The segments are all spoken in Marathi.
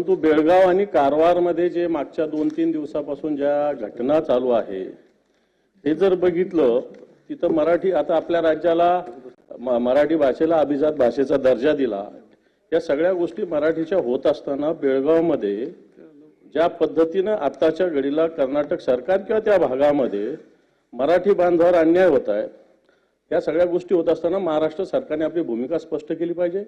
परंतु बेळगाव आणि कारवारमध्ये जे मागच्या दोन तीन दिवसापासून ज्या घटना चालू आहे हे जर बघितलं तिथं मराठी आता आपल्या राज्याला मराठी भाषेला अभिजात भाषेचा दर्जा दिला. या सगळ्या गोष्टी मराठीच्या होत असताना बेळगावमध्ये ज्या पद्धतीनं आत्ताच्या घडीला कर्नाटक सरकार किंवा त्या भागामध्ये मराठी बांधवावर अन्याय होत आहे या सगळ्या गोष्टी होत असताना महाराष्ट्र सरकारने आपली भूमिका स्पष्ट केली पाहिजे.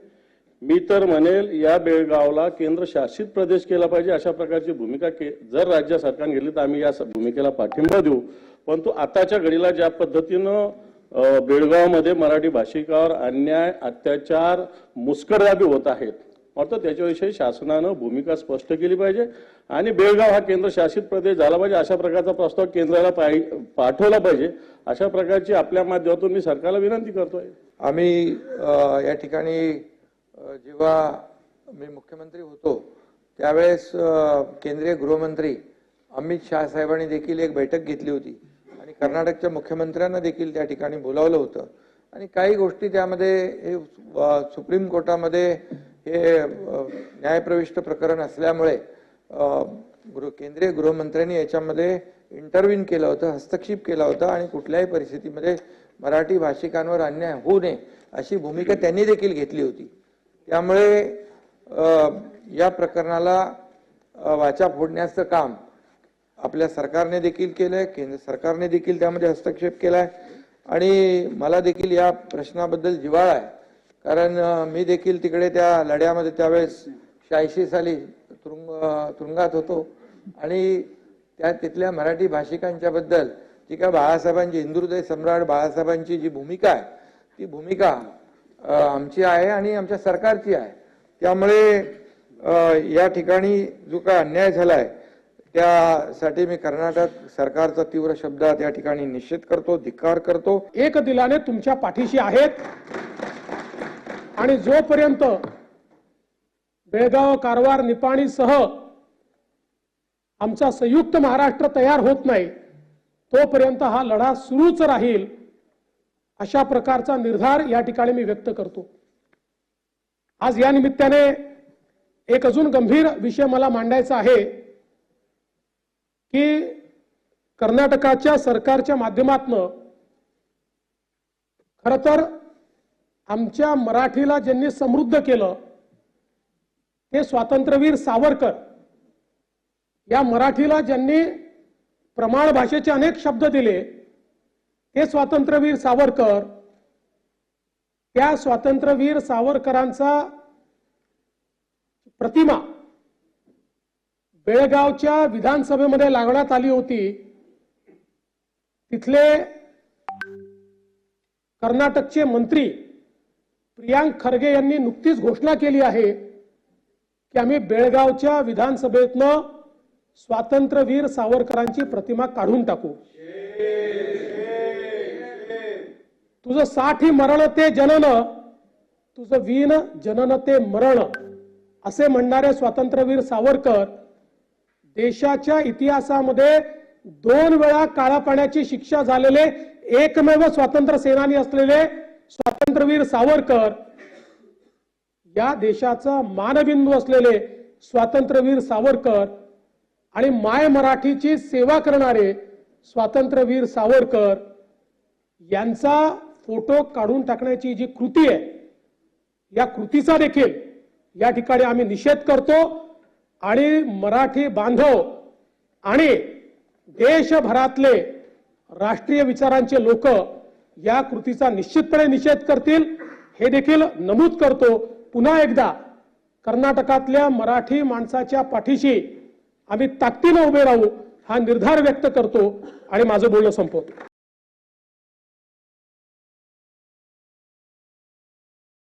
मी तर म्हणेल या बेळगावला केंद्र शासित प्रदेश केला पाहिजे अशा प्रकारची भूमिका के जर राज्य सरकारने घेतली तर आम्ही या भूमिकेला पाठिंबा देऊ. परंतु आताच्या घडीला ज्या पद्धतीनं बेळगावमध्ये मराठी भाषिकावर अन्याय अत्याचार मुस्करदाबी होत आहेत मात्र त्याच्याविषयी शासनानं भूमिका स्पष्ट केली पाहिजे आणि बेळगाव हा केंद्र शासित प्रदेश झाला पाहिजे अशा प्रकारचा प्रस्ताव केंद्राला पाहि- पाठवला पाहिजे. अशा प्रकारची आपल्या माध्यमातून मी सरकारला विनंती करतोय. आम्ही या ठिकाणी जेव्हा मी मुख्यमंत्री होतो त्यावेळेस केंद्रीय गृहमंत्री अमित शहा साहेबांनी देखील एक बैठक घेतली होती. आणि कर्नाटकच्या मुख्यमंत्र्यांना देखील त्या ठिकाणी बोलावलं होतं. आणि काही गोष्टी त्यामध्ये हे सुप्रीम कोर्टामध्ये हे न्यायप्रविष्ट प्रकरण असल्यामुळे गृह केंद्रीय गृहमंत्र्यांनी याच्यामध्ये इंटरव्ह्यून केलं होतं हस्तक्षेप केला होता आणि कुठल्याही परिस्थितीमध्ये मराठी भाषिकांवर अन्याय होऊ नये अशी भूमिका त्यांनी देखील घेतली होती. त्यामुळे या प्रकरणाला वाचा फोडण्याचं काम आपल्या सरकारने देखील केलंय केंद्र सरकारने देखील त्यामध्ये हस्तक्षेप केलाय. आणि मला देखील या प्रश्नाबद्दल जिव्हाळा आहे. कारण मी देखील तिकडे त्या लढ्यामध्ये त्यावेळेस शहाऐंशी साली तुरुंग तुरुंगात होतो. आणि त्या तिथल्या मराठी भाषिकांच्या बद्दल जी काय बाळासाहेबांची हिंदुहृदय सम्राट बाळासाहेबांची जी भूमिका आहे ती भूमिका आमची आहे आणि आमच्या सरकारची आहे. त्यामुळे या ठिकाणी जो काय अन्याय झालाय त्यासाठी मी कर्नाटक सरकारचा तीव्र शब्दात या ठिकाणी निश्चित करतो धिक्कार करतो. एक दिलाने तुमच्या पाठीशी आहेत. आणि जोपर्यंत बेळगाव कारवार निपाणीसह आमचा संयुक्त महाराष्ट्र तयार होत नाही तोपर्यंत हा लढा सुरूच राहील. अशा प्रकारचा निर्धार या ठिकाणी मी व्यक्त करतो. आज या निमित्ताने एक अजून गंभीर विषय मला मांडायचा आहे की कर्नाटकाच्या सरकारच्या माध्यमातनं खर तर आमच्या मराठीला ज्यांनी समृद्ध केलं ते स्वातंत्र्यवीर सावरकर या मराठीला ज्यांनी प्रमाण भाषेचे अनेक शब्द दिले हे स्वातंत्र्यवीर सावरकर त्या स्वातंत्र्यवीर सावरकरांचा प्रतिमा बेळगावच्या विधानसभेमध्ये लागण्यात आली होती. तिथले कर्नाटकचे मंत्री प्रियांक खरगे यांनी नुकतीच घोषणा केली आहे की आम्ही बेळगावच्या विधानसभेतनं स्वातंत्र्यवीर सावरकरांची प्रतिमा काढून टाकू. तुझं साठी मरण ते जनन तुझं वीण जनन ते मरण असे म्हणणारे स्वातंत्र्यवीर सावरकर देशाच्या इतिहासामध्ये दोन वेळा काळा पाण्याची शिक्षा झालेले एकमेव स्वातंत्र्य सेनानी असलेले स्वातंत्र्यवीर सावरकर या देशाचा मानबिंदू असलेले स्वातंत्र्यवीर सावरकर आणि माय मराठीची सेवा करणारे स्वातंत्र्यवीर सावरकर यांचा फोटो काढून टाकण्याची जी कृती आहे या कृतीचा देखील या ठिकाणी आम्ही निषेध करतो. आणि मराठी बांधव आणि देशभरातले राष्ट्रीय विचारांचे लोक या कृतीचा निश्चितपणे निषेध करतील. हे देखील नमूद करतो. पुन्हा एकदा कर्नाटकातल्या मराठी माणसाच्या पाठीशी आम्ही ताकदीनं उभे राहू हा निर्धार व्यक्त करतो. आणि माझं बोलणं संपवतो.